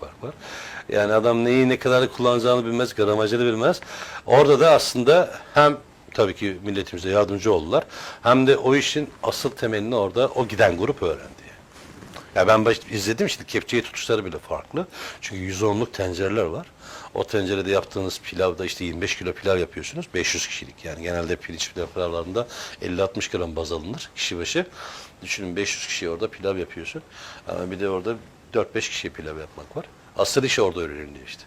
fark var. Yani adam neyi ne kadar kullanacağını bilmez, gramajını bilmez. Orada da aslında hem tabii ki milletimize yardımcı oldular. Hem de o işin asıl temelini orada o giden grup öğrendi. Ya ben baş, izledim işte kepçeyi tutuşları bile farklı. Çünkü 110'luk tencereler var. O tencerede yaptığınız pilavda işte 25 kilo pilav yapıyorsunuz. 500 kişilik yani genelde pirinç pilavlarında 50-60 gram baz alınır kişi başı. Düşünün 500 kişi orada pilav yapıyorsun. Ama bir de orada 4-5 kişiye pilav yapmak var. Asıl iş orada öğreniliyor işte.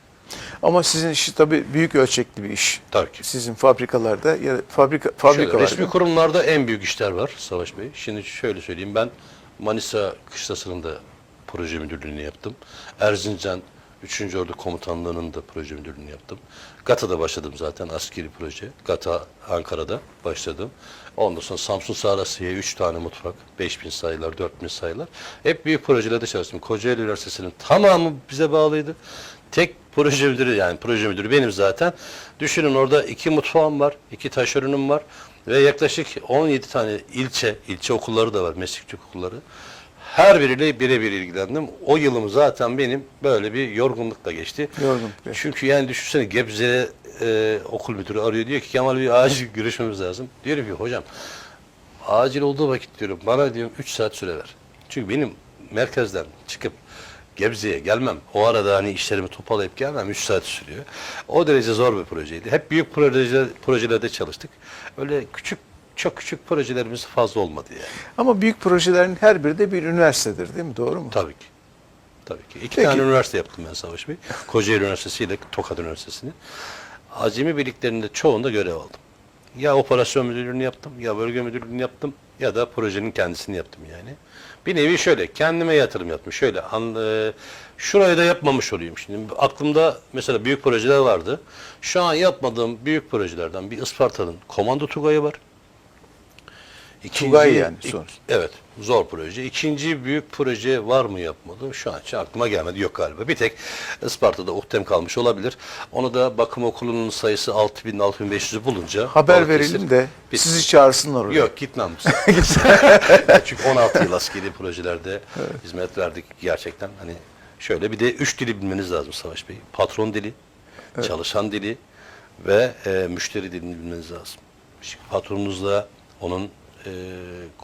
Ama sizin işi tabii büyük ölçekli bir iş. Tabii ki. Sizin fabrikalarda ya da fabrika Şöyle, fabrika var. resmi kurumlarda en büyük işler var Savaş Bey. Şimdi şöyle söyleyeyim ben Manisa Kışlası'nın da proje müdürlüğünü yaptım. Erzincan 3. Ordu Komutanlığı'nın da proje müdürlüğünü yaptım. GATA'da başladım zaten askeri proje. GATA Ankara'da başladım. Ondan sonra Samsun Sarası'ya 3 tane mutfak, 5000 sayılar, 4000 sayılar. Hep büyük projelerde çalıştım. Kocaeli Üniversitesi'nin tamamı bize bağlıydı. Tek proje müdürü yani proje müdürü benim zaten. Düşünün orada iki mutfağım var, iki taş ürünüm var ve yaklaşık 17 tane ilçe, ilçe okulları da var, meslekçi okulları. Her biriyle birebir ilgilendim. O yılım zaten benim böyle bir yorgunlukla geçti. Yorgunluk. Çünkü yani düşünsene Gebze e, okul müdürü arıyor diyor ki Kemal bir acil görüşmemiz lazım. Diyorum ki hocam acil olduğu vakit diyorum bana diyorum 3 saat süre ver. Çünkü benim merkezden çıkıp Gebze'ye gelmem. O arada hani işlerimi toparlayıp gelmem 3 saat sürüyor. O derece zor bir projeydi. Hep büyük proje, projelerde çalıştık. Öyle küçük çok küçük projelerimiz fazla olmadı yani. Ama büyük projelerin her biri de bir üniversitedir değil mi? Doğru mu? Tabii ki. Tabii ki. İki Peki. tane üniversite yaptım ben Savaş Bey. Kocaeli Üniversitesi ile Tokat Üniversitesi'ni. Acemi birliklerinde çoğunda görev aldım. Ya operasyon müdürlüğünü yaptım, ya bölge müdürlüğünü yaptım, ya da projenin kendisini yaptım yani. Bir nevi şöyle, kendime yatırım yaptım. Şöyle, an, e, şurayı da yapmamış olayım. Şimdi aklımda mesela büyük projeler vardı. Şu an yapmadığım büyük projelerden bir Isparta'nın Komando Tugay'ı var. İkinci, Tugay yani, sonuç. Evet, zor proje. İkinci büyük proje var mı yapmadım? Şu an için aklıma gelmedi. Yok galiba. Bir tek Isparta'da Uhtem kalmış olabilir. Onu da bakım okulunun sayısı 6000-6500'ü bulunca... Haber verelim de Biz- sizi çağırsınlar oraya. Yok gitmem. Çünkü 16 yıl askeri projelerde hizmet verdik gerçekten. Hani şöyle bir de üç dili bilmeniz lazım Savaş Bey. Patron dili, çalışan dili ve e, müşteri dilini bilmeniz lazım. Şimdi patronunuzla onun e,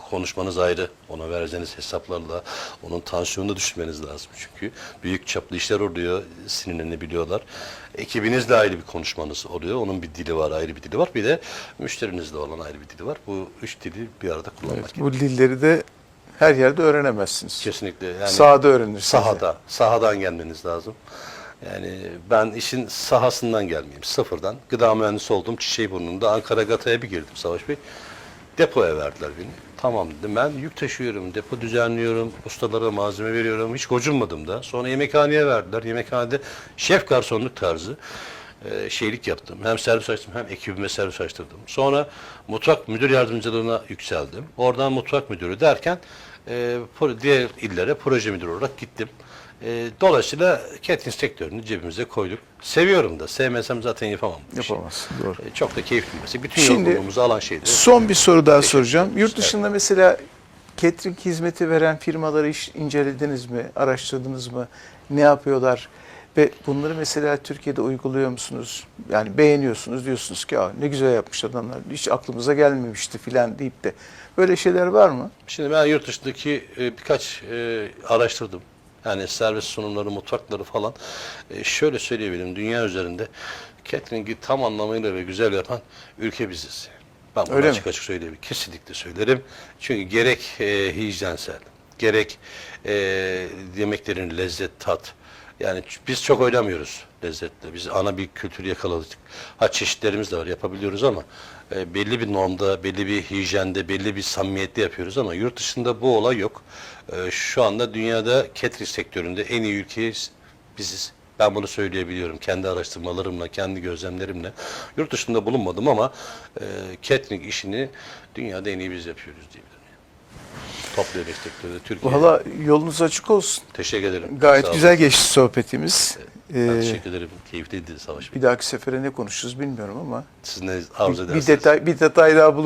konuşmanız ayrı. Ona vereceğiniz hesaplarla onun tansiyonunu düşürmeniz lazım. Çünkü büyük çaplı işler oluyor. Sinirlerini biliyorlar. Ekibinizle ayrı bir konuşmanız oluyor. Onun bir dili var, ayrı bir dili var. Bir de müşterinizle olan ayrı bir dili var. Bu üç dili bir arada kullanmak Evet, gerekiyor. bu dilleri de her yerde öğrenemezsiniz. Kesinlikle. Yani Sahada öğrenirsiniz. Sahada, sahadan gelmeniz lazım. Yani ben işin sahasından gelmeyeyim, sıfırdan. Gıda mühendisi oldum, çiçeği burnunda. Ankara Gata'ya bir girdim Savaş Bey. Depoya verdiler beni. Tamam dedim ben yük taşıyorum, depo düzenliyorum, ustalara malzeme veriyorum. Hiç gocunmadım da. Sonra yemekhaneye verdiler. Yemekhanede şef garsonluk tarzı e, şeylik yaptım. Hem servis açtım hem ekibime servis açtırdım. Sonra mutfak müdür yardımcılığına yükseldim. Oradan mutfak müdürü derken e, diğer illere proje müdürü olarak gittim. E, dolayısıyla catering sektörünü cebimize koyduk. Seviyorum da. Sevmesem zaten yapamam. bu işi. Yapamazsın. Doğru. E, çok da keyifli bir meslek. Bütün Şimdi- yorgunluğumuzu alan şeydi. Son bir soru daha Teşekkür soracağım. ederim. Yurt dışında mesela catering hizmeti veren firmaları hiç incelediniz mi? Araştırdınız mı? Ne yapıyorlar? Ve bunları mesela Türkiye'de uyguluyor musunuz? Yani beğeniyorsunuz diyorsunuz ki Aa, ne güzel yapmış adamlar. Hiç aklımıza gelmemişti filan deyip de. Böyle şeyler var mı? Şimdi ben yurt dışındaki e, birkaç e, araştırdım. Yani servis sunumları, mutfakları falan. E, şöyle söyleyebilirim. Dünya üzerinde catering'i tam anlamıyla ve güzel yapan ülke biziz. Ben bunu Öyle mi? açık açık söyleyebilirim. Kesinlikle söylerim. Çünkü gerek e, hijyensel, gerek e, yemeklerin lezzet, tat. Yani biz çok oynamıyoruz lezzetle. Biz ana bir kültürü yakaladık. Ha çeşitlerimiz de var yapabiliyoruz ama e, belli bir normda, belli bir hijyende, belli bir samimiyette yapıyoruz ama yurt dışında bu olay yok. E, şu anda dünyada catering sektöründe en iyi ülkeyiz biziz. Ben bunu söyleyebiliyorum kendi araştırmalarımla, kendi gözlemlerimle. Yurt dışında bulunmadım ama e, catering işini dünyada en iyi biz yapıyoruz diyebilirim. Toplu yemek sektöründe Türkiye. Valla yolunuz açık olsun. Teşekkür ederim. Gayet Sağ olun. güzel geçti sohbetimiz. Ben Ee, teşekkür ederim. Keyifliydi savaş. bir dahaki sefere ne konuşuruz bilmiyorum ama Siz ne arzu bir ederseniz. detay bir detay daha bulur.